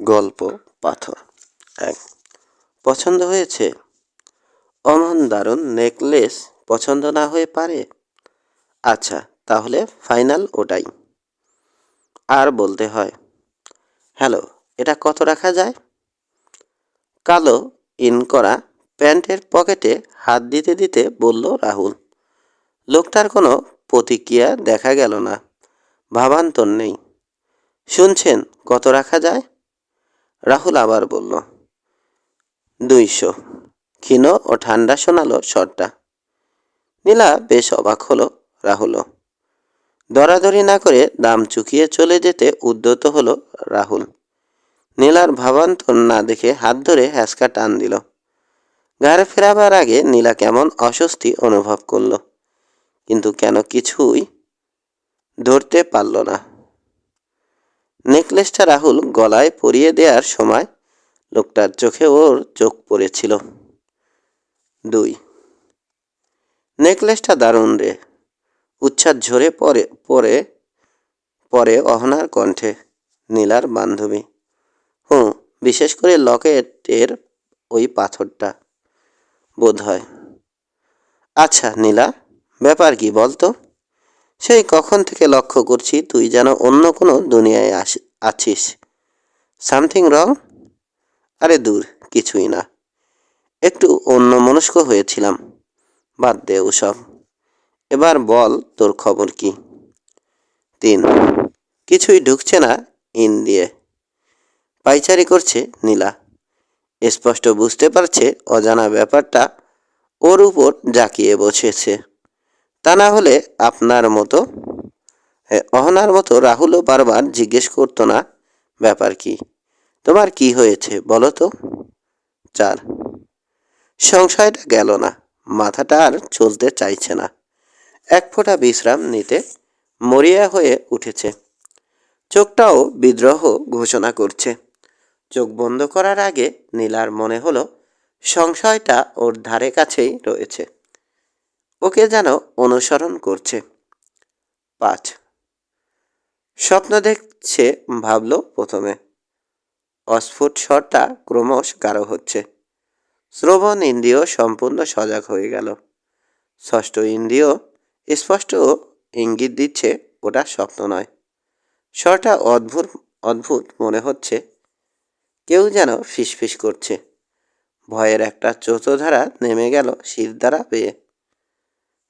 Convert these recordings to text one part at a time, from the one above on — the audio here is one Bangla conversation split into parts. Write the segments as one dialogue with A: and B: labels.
A: গল্প, পাথর। এক। পছন্দ হয়েছে? অমন দারুণ নেকলেস পছন্দ না হয়ে পারে? আচ্ছা তাহলে ফাইনাল ওটাই। আর বলতে হয়, হ্যালো, এটা কত রাখা যায়? কালো ইন করা প্যান্টের পকেটে হাত দিতে দিতে বলল রাহুল, লোকটার কোনো প্রতিক্রিয়া দেখা গেল না, ভাবান্তর নেই। শুনছেন কত রাখা যায়? রাহুল আবার বলল, দুইশো। ক্ষীণ ও ঠান্ডা শোনালো স্বরটা। নীলা বেশ অবাক হলো রাহুলও। দরাদরি না করে দাম চুকিয়ে চলে যেতে উদ্যত হলো রাহুল। নীলার ভাবান্তর না দেখে হাত ধরে হ্যাসকা টান দিল। ঘরে ফেরাবার আগে নীলা কেমন অস্বস্তি অনুভব করল, কিন্তু কেন কিছুই ধরতে পারল না। নেকলেসটা রাহুল গলায় পরিয়ে দেওয়ার সময় লোকটার চোখে ওর চোখ পড়েছিল। দুই। নেকলেসটা দারুণ রে। উচ্ছ্বাস ঝরে পরে পরে পরে অহনার কণ্ঠে, নীলার বান্ধবী। হুঁ, বিশেষ করে লকেটের ওই পাথরটা বোধ হয় আচ্ছা নীলা, ব্যাপার কি বলতো? সেই কখন থেকে লক্ষ্য করছি তুই যেন অন্য কোনো দুনিয়ায় আস, আছিস। Something wrong? আরে দূর, কিছুই না। একটু অন্য মনস্ক হয়েছিলাম। বাদ দে ওসব। এবার বল, তোর খবর কি? তিন। কিছুই ঢুকছে না ইন দিয়ে। পাইচারি করছে নীলা। স্পষ্ট বুঝতে পারছে অজানা ব্যাপারটা ওর উপর জাকিয়ে বসেছে। তা না হলে আপনার মতো অহনার মতো রাহুলও বারবার জিজ্ঞেস করতো না, ব্যাপার কি? তোমার কি হয়েছে বলো তো? চার। সংশয়টা গেল না, মাথাটা আর চলতে চাইছে না। এক ফোঁটা বিশ্রাম নিতে মরিয়া হয়ে উঠেছে। চোখটাও বিদ্রোহ ঘোষণা করছে। চোখ বন্ধ করার আগে নীলার মনে হলো, সংশয়টা ওর ধারে কাছেই রয়েছে। ওকে যেন অনুসরণ করছে। পাঁচ। স্বপ্ন দেখছে ভাবল প্রথমে। অস্ফুট স্বরটা ক্রমশ গাঢ় হচ্ছে। শ্রবণ ইন্দ্রিয় সম্পূর্ণ সজাগ হয়ে গেল। ষষ্ঠ ইন্দ্রিয় স্পষ্ট ইঙ্গিত দিচ্ছে, ওটা স্বপ্ন নয়। স্বরটা অদ্ভুত অদ্ভুত মনে হচ্ছে। কেউ যেন ফিসফিস করছে। ভয়ের একটা চোতধারা নেমে গেল শির দ্বারা পেয়ে।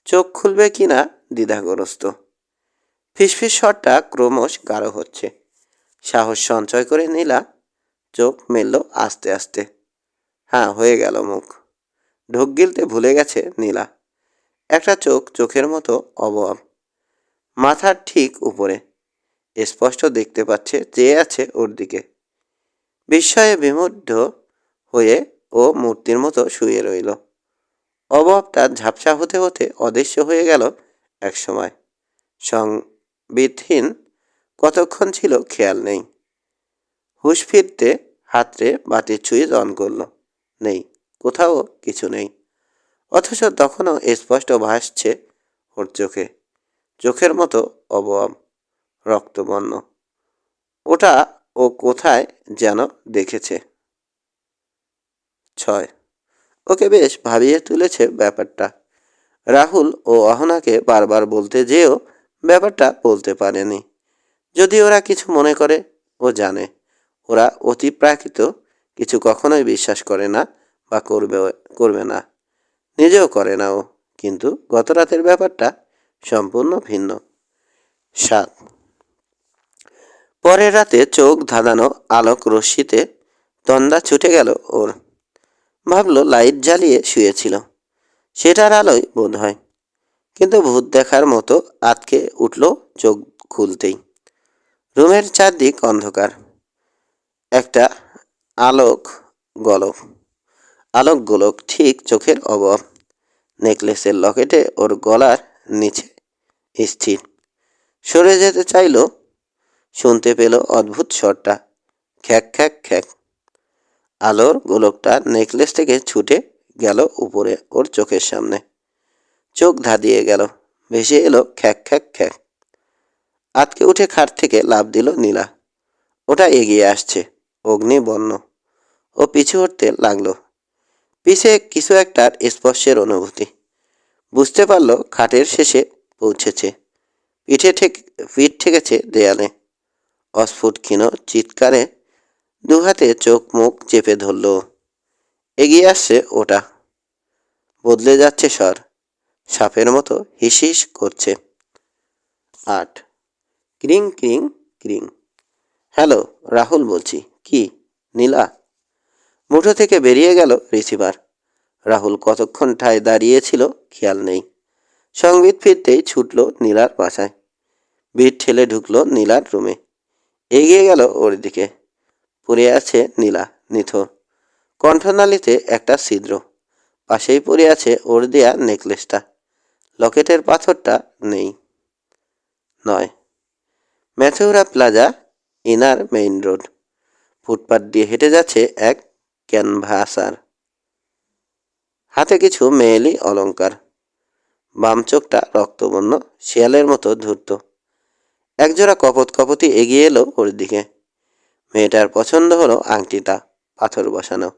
A: চোখ খুলবে কিনা দ্বিধাগ্রস্ত। ফিসফিস স্বরটা ক্রমশ গাঢ় হচ্ছে। সাহস সঞ্চয় করে নীলা চোখ মেলল আস্তে আস্তে। হ্যাঁ হয়ে গেল মুখ। ঢোক গিলতে ভুলে গেছে নীলা। একটা চোখ চোখের মতো অবয়ব। মাথার ঠিক উপরে। স্পষ্ট দেখতে পাচ্ছে, চেয়ে আছে ওর দিকে। বিস্ময়ে বিমুগ্ধ হয়ে ও মূর্তির মতো শুয়ে রইল। অবয়বটা ঝাপসা হতে হতে অদৃশ্য হয়ে গেল একসময় সংবিদহীন কতক্ষণ ছিল খেয়াল নেই। হুশ ফিরতে হাতরে বাটির ছুঁয়ে দন করল। নেই, কোথাও কিছু নেই। অথচ তখনও স্পষ্ট ভাসছে ওর চোখে। চোখের মতো অবয়ব রক্তবর্ণ। ওটা ও কোথায় যেন দেখেছে। ছয় ওকে বেশ ভাবিয়ে তুলেছে ব্যাপারটা। রাহুল ও অহনাকে বারবার বলতে যেও ব্যাপারটা বলতে পারেনি। যদি ওরা কিছু মনে করে, ও জানে। ওরা অতি প্রাকৃত, কিছু কখনোই বিশ্বাস করে না বা করবে করবে না। নিজেও করে না ও, কিন্তু গত রাতের ব্যাপারটা সম্পূর্ণ ভিন্ন। সাত। পরের রাতে চোখ ধাঁধানো আলোক রশ্মিতে তন্দা ছুটে গেল ওর। ভাবলো লাইট জ্বালিয়ে শুয়েছিল। সেটার আলোয় বোধ হয়। কিন্তু ভূত দেখার মতো আতকে উঠল চোখ খুলতেই। রুমের চারদিক অন্ধকার। একটা আলোক গলক। আলোক গোলক ঠিক চোখের অভাব নেকলেসের লকেটে ওর গলার নিচে স্থির। সরে যেতে চাইল, শুনতে পেল অদ্ভুত স্বরটা। খ্যাক খ্যাক খ্যাক। আলোর গোলকটা নেকলেস থেকে ছুটে গেল উপরে ওর চোখের সামনে। চোখ ধাঁধিয়ে গেল, ভেসে এলো খ্যাক খ্যাক খ্যাক। আতকে উঠে খাট থেকে লাভ দিল নীলা। ওটা এগিয়ে আসছে, অগ্নিবর্ণ। ও পিছু হটতে লাগল। পিছে কিছু একটার স্পর্শের অনুভূতি। বুঝতে পারল খাটের শেষে পৌঁছেছে। পিঠে ঠেক পিঠ ঠেকেছে দেয়ালে। অস্ফুট ক্ষীণ চিৎকারে দু হাতে চোখ মুখ চেপে ধরল। এগিয়ে আসছে ওটা। বদলে যাচ্ছে স্বর। সাপের মতো হিস হিস করছে। আট। ক্রিং ক্রিং ক্রিং। হ্যালো, রাহুল বলছি। কি? নীলা? মুঠো থেকে বেরিয়ে গেল রিসিভার। রাহুল কতক্ষণ ঠায় দাঁড়িয়েছিল খেয়াল নেই। সংবিত ফিরতেই ছুটল নীলার বাসায়। ভিড় ঠেলে ঢুকলো নীলার রুমে। এগিয়ে গেল ওর দিকে। পড়ে আছে নীলা, নিথর। কণ্ঠনালীতে একটা ছিদ্র। পাশেই পড়ে আছে ওর দেয়া নেকলেসটা। লকেটের পাথরটা নেই। নয়। Mathura plaza, inner main road. Footpath দিয়ে হেঁটে যাচ্ছে এক ক্যানভাসার। হাতে কিছু মেয়েলি অলংকার। বাম চোখটা রক্তবর্ণ, শিয়ালের মতো ধূর্ত। একজোড়া কপত কপতি এগিয়ে এলো ওর দিকে। মেয়েটার পছন্দ হলো আংটিটা, পাথর বসানো।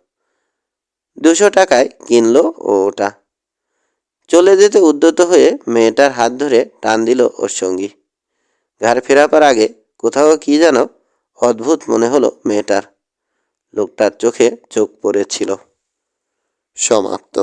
A: দুশো টাকায় কিনলো ও ওটা। চলে যেতে উদ্যত হয়ে মেয়েটার হাত ধরে টান দিল ওর সঙ্গী। ঘাড় ফেরাবার আগে কোথাও কি যেন অদ্ভুত মনে হলো মেয়েটার। লোকটার চোখে চোখ পড়েছিল। সমাপ্ত।